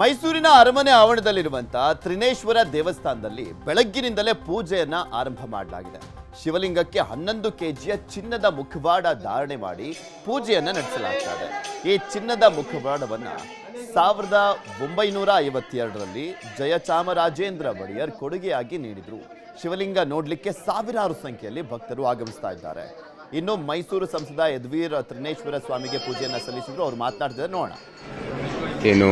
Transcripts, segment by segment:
ಮೈಸೂರಿನ ಅರಮನೆ ಆವರಣದಲ್ಲಿರುವಂತಹ ತ್ರಿನೇಶ್ವರ ದೇವಸ್ಥಾನದಲ್ಲಿ ಬೆಳಗ್ಗಿನಿಂದಲೇ ಪೂಜೆಯನ್ನ ಆರಂಭ ಮಾಡಲಾಗಿದೆ. ಶಿವಲಿಂಗಕ್ಕೆ ಹನ್ನೊಂದು ಕೆಜಿಯ ಚಿನ್ನದ ಮುಖವಾಡ ಧಾರಣೆ ಮಾಡಿ ಪೂಜೆಯನ್ನ ನಡೆಸಲಾಗ್ತದೆ. ಈ ಚಿನ್ನದ ಮುಖವಾಡವನ್ನ ಸಾವಿರದ ಒಂಬೈನೂರ ಐವತ್ತೆರಡರಲ್ಲಿ ಜಯಚಾಮರಾಜೇಂದ್ರ ಒಡೆಯರ್ ಕೊಡುಗೆಯಾಗಿ ನೀಡಿದ್ರು. ಶಿವಲಿಂಗ ನೋಡ್ಲಿಕ್ಕೆ ಸಾವಿರಾರು ಸಂಖ್ಯೆಯಲ್ಲಿ ಭಕ್ತರು ಆಗಮಿಸ್ತಾ ಇದ್ದಾರೆ. ಇನ್ನು ಮೈಸೂರು ಸಂಸದ ಯದ್ವೀರ್ ತ್ರಿನೇಶ್ವರ ಸ್ವಾಮಿಗೆ ಪೂಜೆಯನ್ನು ಸಲ್ಲಿಸಿದ್ರು. ಅವ್ರು ಮಾತನಾಡ್ತಿದ್ದಾರೆ ನೋಡೋಣ. ಏನು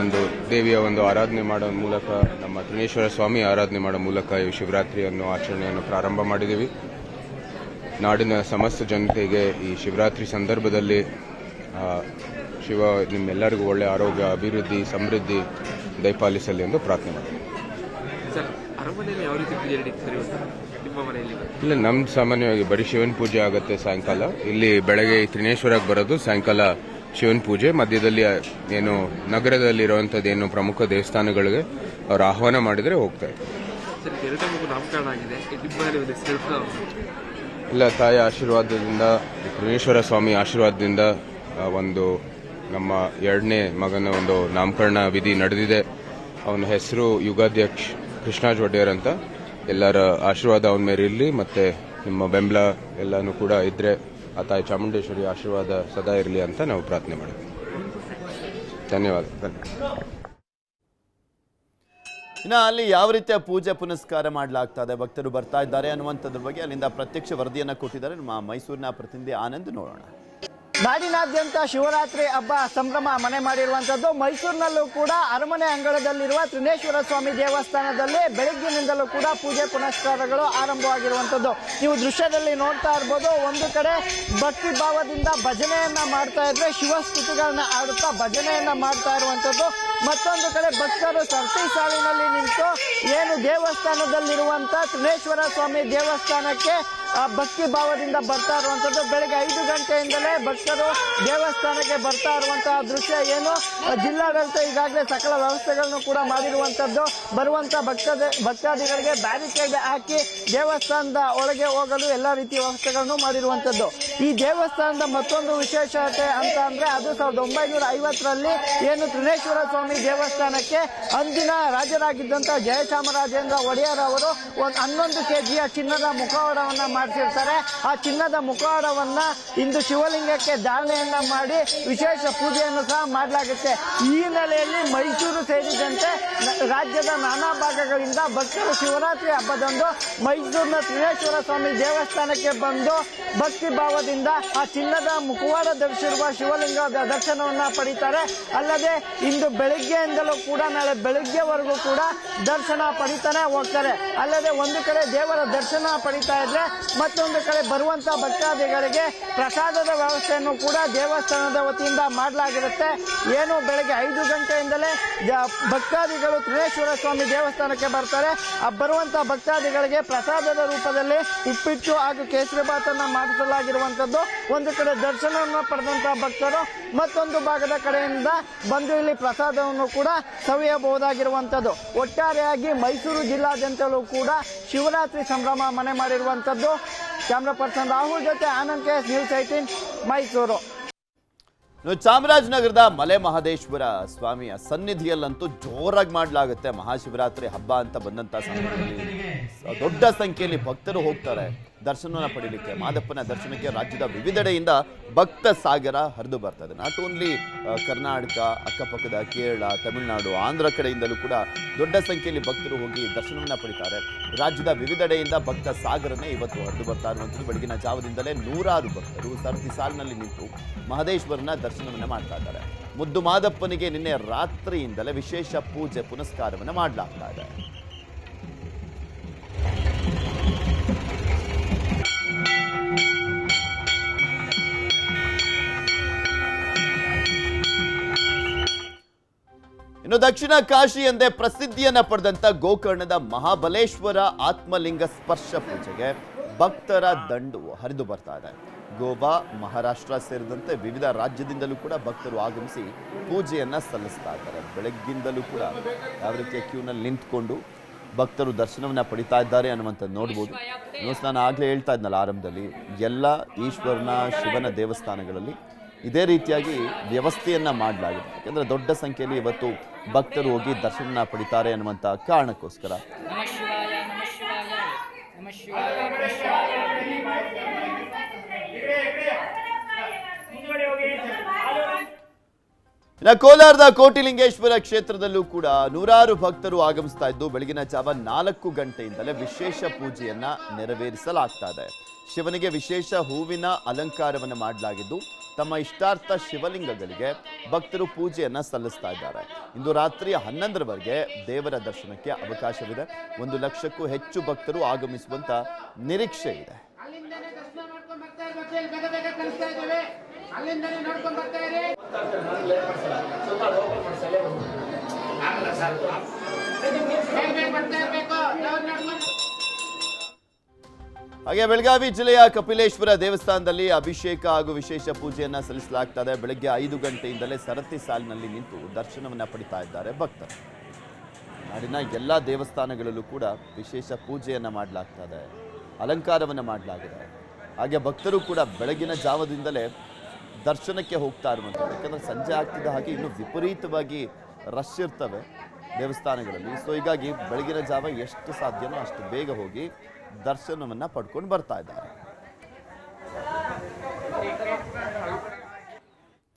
ಒಂದು ದೇವಿಯ ಒಂದು ಆರಾಧನೆ ಮಾಡೋ ಮೂಲಕ ನಮ್ಮ ತ್ರಿನೇಶ್ವರ ಸ್ವಾಮಿ ಆರಾಧನೆ ಮಾಡೋ ಮೂಲಕ ಈ ಶಿವರಾತ್ರಿಯನ್ನು ಆಚರಣೆಯನ್ನು ಪ್ರಾರಂಭ ಮಾಡಿದ್ದೀವಿ. ನಾಡಿನ ಸಮಸ್ತ ಜನತೆಗೆ ಈ ಶಿವರಾತ್ರಿ ಸಂದರ್ಭದಲ್ಲಿ ಶಿವ ನಿಮ್ಮೆಲ್ಲರಿಗೂ ಒಳ್ಳೆಯ ಆರೋಗ್ಯ ಅಭಿವೃದ್ಧಿ ಸಮೃದ್ಧಿ ದಯಪಾಲಿಸಲಿ ಎಂದು ಪ್ರಾರ್ಥನೆ ನಿಮ್ಮ ಇಲ್ಲ ನಮ್ಮ ಸಾಮಾನ್ಯವಾಗಿ ಬರೀ ಶಿವನ ಪೂಜೆ ಆಗುತ್ತೆ ಸಾಯಂಕಾಲ. ಇಲ್ಲಿ ಬೆಳಗ್ಗೆ ತ್ರಿನೇಶ್ವರಕ್ಕೆ ಬರೋದು ಸಾಯಂಕಾಲ ಶಿವನ ಪೂಜೆ ಮಧ್ಯದಲ್ಲಿ ಏನು ನಗರದಲ್ಲಿರುವಂಥದ್ದು ಏನು ಪ್ರಮುಖ ದೇವಸ್ಥಾನಗಳಿಗೆ ಅವ್ರು ಆಹ್ವಾನ ಮಾಡಿದರೆ ಹೋಗ್ತಾ ಇಲ್ಲ ತಾಯಿ ಆಶೀರ್ವಾದದಿಂದ ಪರಮೇಶ್ವರ ಸ್ವಾಮಿ ಆಶೀರ್ವಾದದಿಂದ ಒಂದು ನಮ್ಮ ಎರಡನೇ ಮಗನ ಒಂದು ನಾಮಕರಣ ವಿಧಿ ನಡೆದಿದೆ. ಅವನ ಹೆಸರು ಯುಗಾಧ್ಯಕ್ಷ ಕೃಷ್ಣಾಜ್ ಒಡೆಯರ್ ಅಂತ. ಎಲ್ಲರ ಆಶೀರ್ವಾದ ಅವನ ಮೇಲೆ ಇರಲಿ ಮತ್ತೆ ನಿಮ್ಮ ಬೆಂಬಲ ಎಲ್ಲನೂ ಕೂಡ ಇದ್ರೆ ಆ ತಾಯಿ ಚಾಮುಂಡೇಶ್ವರಿ ಆಶೀರ್ವಾದ ಸದಾ ಇರಲಿ ಅಂತ ನಾವು ಪ್ರಾರ್ಥನೆ ಮಾಡಿದ್ವಿ ಧನ್ಯವಾದ. ಧನ್ಯವಾದ. ಇನ್ನು ಅಲ್ಲಿ ಯಾವ ರೀತಿಯ ಪೂಜೆ ಪುನಸ್ಕಾರ ಮಾಡಲಾಗ್ತಾ ಇದೆ? ಭಕ್ತರು ಬರ್ತಾ ಇದ್ದಾರೆ ಅನ್ನುವಂಥದ್ರ ಬಗ್ಗೆ ಅಲ್ಲಿಂದ ಪ್ರತ್ಯಕ್ಷ ವರದಿಯನ್ನು ಕೊಟ್ಟಿದ್ದಾರೆ ನಮ್ಮ ಮೈಸೂರಿನ ಪ್ರತಿನಿಧಿ ಆನಂದ್ ನೋಡೋಣ. ನಾಡಿನಾದ್ಯಂತ ಶಿವರಾತ್ರಿ ಹಬ್ಬ ಸಂಭ್ರಮ ಮನೆ ಮಾಡಿರುವಂತದ್ದು. ಮೈಸೂರಿನಲ್ಲೂ ಕೂಡ ಅರಮನೆ ಅಂಗಳದಲ್ಲಿರುವ ತ್ರಿನೇಶ್ವರ ಸ್ವಾಮಿ ದೇವಸ್ಥಾನದಲ್ಲಿ ಬೆಳಗ್ಗಿನಿಂದಲೂ ಕೂಡ ಪೂಜೆ ಪುನಸ್ಕಾರಗಳು ಆರಂಭವಾಗಿರುವಂತದ್ದು. ನೀವು ದೃಶ್ಯದಲ್ಲಿ ನೋಡ್ತಾ ಇರ್ಬೋದು, ಒಂದು ಕಡೆ ಭಕ್ತಿ ಭಾವದಿಂದ ಭಜನೆಯನ್ನ ಮಾಡ್ತಾ ಇದ್ರೆ ಶಿವಸ್ತುತಿಗಳನ್ನ ಆಡುತ್ತಾ ಭಜನೆಯನ್ನ ಮಾಡ್ತಾ ಇರುವಂತದ್ದು. ಮತ್ತೊಂದು ಕಡೆ ಭಕ್ತರು ಸರ್ತಿ ಸಾಲಿನಲ್ಲಿ ನಿಂತು ಏನು ದೇವಸ್ಥಾನದಲ್ಲಿರುವಂತ ತ್ರಿನೇಶ್ವರ ಸ್ವಾಮಿ ದೇವಸ್ಥಾನಕ್ಕೆ ಭಕ್ತಿ ಭಾವದಿಂದ ಬರ್ತಾ ಇರುವಂತದ್ದು ಬೆಳಗ್ಗೆ ಐದು ಗಂಟೆಯಿಂದಲೇ ಭಕ್ತರು ದೇವಸ್ಥಾನಕ್ಕೆ ಬರ್ತಾ ಇರುವಂತಹ ದೃಶ್ಯ ಏನು? ಆ, ಜಿಲ್ಲಾಡಳಿತ ಈಗಾಗಲೇ ಸಕಲ ವ್ಯವಸ್ಥೆಗಳನ್ನು ಕೂಡ ಮಾಡಿರುವಂತದ್ದು ಬರುವಂತ ಭಕ್ತ ಭಕ್ತಾದಿಗಳಿಗೆ ಬ್ಯಾರಿಕೇಡ್ ಹಾಕಿ ದೇವಸ್ಥಾನದ ಒಳಗೆ ಹೋಗಲು ಎಲ್ಲಾ ರೀತಿಯ ವ್ಯವಸ್ಥೆಗಳನ್ನು ಮಾಡಿರುವಂತದ್ದು ಈ ದೇವಸ್ಥಾನದ ಮತ್ತೊಂದು ವಿಶೇಷತೆ ಅಂತ ಅಂದ್ರೆ ಅದು ಸಾವಿರದ ಒಂಬೈನೂರ ಐವತ್ತರಲ್ಲಿ ಏನು ತ್ರಿನೇಶ್ವರ ಸ್ವಾಮಿ ದೇವಸ್ಥಾನಕ್ಕೆ ಅಂದಿನ ರಾಜರಾಗಿದ್ದಂತ ಜಯಚಾಮರಾಜೇಂದ್ರ ಒಡೆಯರ್ ಅವರು ಒಂದು ಹನ್ನೊಂದು ಕೆಜಿಯ ಚಿನ್ನದ ಮುಖವಾಡವನ್ನ ಮಾಡಿಸಿರ್ತಾರೆ. ಆ ಚಿನ್ನದ ಮುಖವಾಡವನ್ನ ಇಂದು ಶಿವಲಿಂಗಕ್ಕೆ ಧಾರಣೆಯನ್ನ ಮಾಡಿ ವಿಶೇಷ ಪೂಜೆಯನ್ನು ಸಹ ಮಾಡಲಾಗುತ್ತೆ. ಈ ಹಿನ್ನೆಲೆಯಲ್ಲಿ ಮೈಸೂರು ಸೇರಿದಂತೆ ರಾಜ್ಯದ ನಾನಾ ಭಾಗಗಳಿಂದ ಭಕ್ತರು ಶಿವರಾತ್ರಿ ಹಬ್ಬದಂದು ಮೈಸೂರಿನ ತ್ರಿನೇಶ್ವರ ಸ್ವಾಮಿ ದೇವಸ್ಥಾನಕ್ಕೆ ಬಂದು ಭಕ್ತಿ ಭಾವದಿಂದ ಆ ಚಿನ್ನದ ಮುಖವಾಡ ಧರಿಸಿರುವ ಶಿವಲಿಂಗದ ದರ್ಶನವನ್ನ ಪಡಿತಾರೆ. ಅಲ್ಲದೆ ಇಂದು ಬೆಳಿಗ್ಗೆಯಿಂದಲೂ ಕೂಡ, ನಾಳೆ ಬೆಳಿಗ್ಗೆವರೆಗೂ ಕೂಡ ದರ್ಶನ ಪಡಿತಾನೆ ಹೋಗ್ತಾರೆ. ಅಲ್ಲದೆ ಒಂದು ಕಡೆ ದೇವರ ದರ್ಶನ ಪಡಿತಾ ಇದ್ರೆ ಮತ್ತೊಂದು ಕಡೆ ಬರುವಂತ ಭಕ್ತಾದಿಗಳಿಗೆ ಪ್ರಸಾದದ ವ್ಯವಸ್ಥೆಯನ್ನು ಕೂಡ ದೇವಸ್ಥಾನದ ವತಿಯಿಂದ ಮಾಡಲಾಗಿರುತ್ತೆ. ಏನು ಬೆಳಗ್ಗೆ ಐದು ಗಂಟೆಯಿಂದಲೇ ಭಕ್ತಾದಿಗಳು ತ್ರಿನೇಶ್ವರ ಸ್ವಾಮಿ ದೇವಸ್ಥಾನಕ್ಕೆ ಬರ್ತಾರೆ. ಆ ಬರುವಂತ ಭಕ್ತಾದಿಗಳಿಗೆ ಪ್ರಸಾದದ ರೂಪದಲ್ಲಿ ಉಪ್ಪಿಟ್ಟು ಹಾಗೂ ಕೇಸರಿ ಬಾತನ್ನ ಮಾಡಿಸಲಾಗಿರುವಂತದ್ದು. ಒಂದು ಕಡೆ ದರ್ಶನವನ್ನು ಪಡೆದಂತ ಭಕ್ತರು, ಮತ್ತೊಂದು ಭಾಗದ ಕಡೆಯಿಂದ ಬಂದು ಇಲ್ಲಿ ಪ್ರಸಾದವನ್ನು ಕೂಡ ಸವಿಯಬಹುದಾಗಿರುವಂತದ್ದು. ಒಟ್ಟಾರೆಯಾಗಿ ಮೈಸೂರು ಜಿಲ್ಲಾದ್ಯಂತಲೂ ಕೂಡ ಶಿವರಾತ್ರಿ ಸಂಭ್ರಮ ಮನೆ ಮಾಡಿರುವಂತದ್ದು. ಕ್ಯಾಮ್ರಾ ಪರ್ಸನ್ ರಾಹುಲ್ ಜೊತೆ Anand K news eighteen Mysuru. ಚಾಮರಾಜನಗರದ ಮಲೆ ಮಹದೇಶ್ವರ ಸ್ವಾಮಿಯ ಸನ್ನಿಧಿಯಲ್ಲಂತೂ ಜೋರಾಗಿ ಮಾಡಲಾಗುತ್ತೆ ಮಹಾಶಿವರಾತ್ರಿ ಹಬ್ಬ ಅಂತ ಬಂದಂತ ಸಂದರ್ಭದಲ್ಲಿ. ದೊಡ್ಡ ಸಂಖ್ಯೆಯಲ್ಲಿ ಭಕ್ತರು ಹೋಗ್ತಾರೆ. ದರ್ಶನವನ್ನು ಪಡೀಲಿಕ್ಕೆ, ಮಾದಪ್ಪನ ದರ್ಶನಕ್ಕೆ ರಾಜ್ಯದ ವಿವಿಧೆಡೆಯಿಂದ ಭಕ್ತ ಸಾಗರ ಹರಿದು ಬರ್ತದೆ. ನಾಟ್ ಓನ್ಲಿ ಕರ್ನಾಟಕ, ಅಕ್ಕಪಕ್ಕದ ಕೇರಳ, ತಮಿಳುನಾಡು, ಆಂಧ್ರ ಕಡೆಯಿಂದಲೂ ಕೂಡ ದೊಡ್ಡ ಸಂಖ್ಯೆಯಲ್ಲಿ ಭಕ್ತರು ಹೋಗಿ ದರ್ಶನವನ್ನು ಪಡಿತಾರೆ. ರಾಜ್ಯದ ವಿವಿಧೆಡೆಯಿಂದ ಭಕ್ತ ಸಾಗರನೇ ಇವತ್ತು ಹರಿದು ಬರ್ತಾ ಇರುವಂಥದ್ದು. ಬೆಳಗಿನ ಜಾವದಿಂದಲೇ ನೂರಾರು ಭಕ್ತರು ಸರತಿ ಸಾಲಿನಲ್ಲಿ ನಿಂತು ಮಹದೇಶ್ವರನ ದರ್ಶನವನ್ನು ಮಾಡ್ತಾ ಇದ್ದಾರೆ. ಮುದ್ದು ಮಾದಪ್ಪನಿಗೆ ನಿನ್ನೆ ರಾತ್ರಿಯಿಂದಲೇ ವಿಶೇಷ ಪೂಜೆ, ಪುನಸ್ಕಾರವನ್ನು ಮಾಡಲಾಗ್ತಾ ಇದೆ. ಇನ್ನು ದಕ್ಷಿಣ ಕಾಶಿ ಎಂದೇ ಪ್ರಸಿದ್ಧಿಯನ್ನ ಪಡೆದಂತ ಗೋಕರ್ಣದ ಮಹಾಬಲೇಶ್ವರ ಆತ್ಮಲಿಂಗ ಸ್ಪರ್ಶ ಪೂಜೆಗೆ ಭಕ್ತರ ದಂಡು ಹರಿದು ಬರ್ತಾ ಇದೆ. ಗೋವಾ, ಮಹಾರಾಷ್ಟ್ರ ಸೇರಿದಂತೆ ವಿವಿಧ ರಾಜ್ಯದಿಂದಲೂ ಕೂಡ ಭಕ್ತರು ಆಗಮಿಸಿ ಪೂಜೆಯನ್ನ ಸಲ್ಲಿಸ್ತಾ ಇದ್ದಾರೆ. ಬೆಳಗ್ಗಿಂದಲೂ ಕೂಡ ಯಾವ ರೀತಿಯ ಕ್ಯೂನಲ್ಲಿ ನಿಂತ್ಕೊಂಡು ಭಕ್ತರು ದರ್ಶನವನ್ನ ಪಡಿತಾ ಇದ್ದಾರೆ ಅನ್ನುವಂಥದ್ದು ನೋಡ್ಬೋದು. ನಾನು ಆಗ್ಲೇ ಹೇಳ್ತಾ ಇದ್ನಲ್ಲ ಆರಂಭದಲ್ಲಿ. ಎಲ್ಲ ಈಶ್ವರನ ಶಿವನ ದೇವಸ್ಥಾನಗಳಲ್ಲಿ ಇದೇ ರೀತಿಯಾಗಿ ವ್ಯವಸ್ಥೆಯನ್ನ ಮಾಡಲಾಗಿದೆ. ಯಾಕೆಂದರೆ ದೊಡ್ಡ ಸಂಖ್ಯೆಯಲ್ಲಿ ಇವತ್ತು ಭಕ್ತರು ಹೋಗಿ ದರ್ಶನ ಪಡಿತಾರೆ ಅನ್ನುವಂಥ ಕಾರಣಕ್ಕೋಸ್ಕರ. ಇನ್ನು ಕೋಲಾರದ ಕೋಟಿಲಿಂಗೇಶ್ವರ ಕ್ಷೇತ್ರದಲ್ಲೂ ಕೂಡ ನೂರಾರು ಭಕ್ತರು ಆಗಮಿಸ್ತಾ ಇದ್ದು, ಬೆಳಗಿನ ಜಾವ ನಾಲ್ಕು ಗಂಟೆಯಿಂದಲೇ ವಿಶೇಷ ಪೂಜೆಯನ್ನ ನೆರವೇರಿಸಲಾಗ್ತಾ ಇದೆ. ಶಿವನಿಗೆ ವಿಶೇಷ ಹೂವಿನ ಅಲಂಕಾರವನ್ನು ಮಾಡಲಾಗಿದ್ದು ತಮ್ಮ ಇಷ್ಟಾರ್ಥ ಶಿವಲಿಂಗಗಳಿಗೆ ಭಕ್ತರು ಪೂಜೆಯನ್ನು ಸಲ್ಲಿಸ್ತಾ ಇದ್ದಾರೆ. ಇಂದು ರಾತ್ರಿ ಹನ್ನೊಂದರವರೆಗೆ ದೇವರ ದರ್ಶನಕ್ಕೆ ಅವಕಾಶವಿದೆ. ಒಂದು ಲಕ್ಷಕ್ಕೂ ಹೆಚ್ಚು ಭಕ್ತರು ಆಗಮಿಸುವಂತ ನಿರೀಕ್ಷೆ ಇದೆ. ಬರ್ತಾ ಇರ್ಬೇಕು. ಹಾಗೆ ಬೆಳಗಾವಿ ಜಿಲ್ಲೆಯ ಕಪಿಲೇಶ್ವರ ದೇವಸ್ಥಾನದಲ್ಲಿ ಅಭಿಷೇಕ ಹಾಗೂ ವಿಶೇಷ ಪೂಜೆಯನ್ನ ಸಲ್ಲಿಸಲಾಗ್ತದೆ. ಬೆಳಗ್ಗೆ ಐದು ಗಂಟೆಯಿಂದಲೇ ಸರತಿ ಸಾಲಿನಲ್ಲಿ ನಿಂತು ದರ್ಶನವನ್ನ ಪಡಿತಾ ಇದ್ದಾರೆ ಭಕ್ತರು. ನಾಡಿನ ಎಲ್ಲ ದೇವಸ್ಥಾನಗಳಲ್ಲೂ ಕೂಡ ವಿಶೇಷ ಪೂಜೆಯನ್ನ ಮಾಡಲಾಗ್ತದೆ, ಅಲಂಕಾರವನ್ನು ಮಾಡಲಾಗಿದೆ. ಹಾಗೆ ಭಕ್ತರು ಕೂಡ ಬೆಳಗಿನ ಜಾವದಿಂದಲೇ ದರ್ಶನಕ್ಕೆ ಹೋಗ್ತಾ ಇರುವಂಥದ್ದು. ಯಾಕಂದ್ರೆ ಸಂಜೆ ಆಗ್ತಿದ್ದ ಹಾಗೆ ಇನ್ನು ವಿಪರೀತವಾಗಿ ರಶ್ ಇರ್ತವೆ ದೇವಸ್ಥಾನಗಳಲ್ಲಿ. ಸೊ ಹೀಗಾಗಿ ಬೆಳಗಿನ ಜಾವ ಎಷ್ಟು ಸಾಧ್ಯನೋ ಅಷ್ಟು ಬೇಗ ಹೋಗಿ ದರ್ಶನವನ್ನ ಪಡ್ಕೊಂಡು ಬರ್ತಾ ಇದ್ದಾರೆ.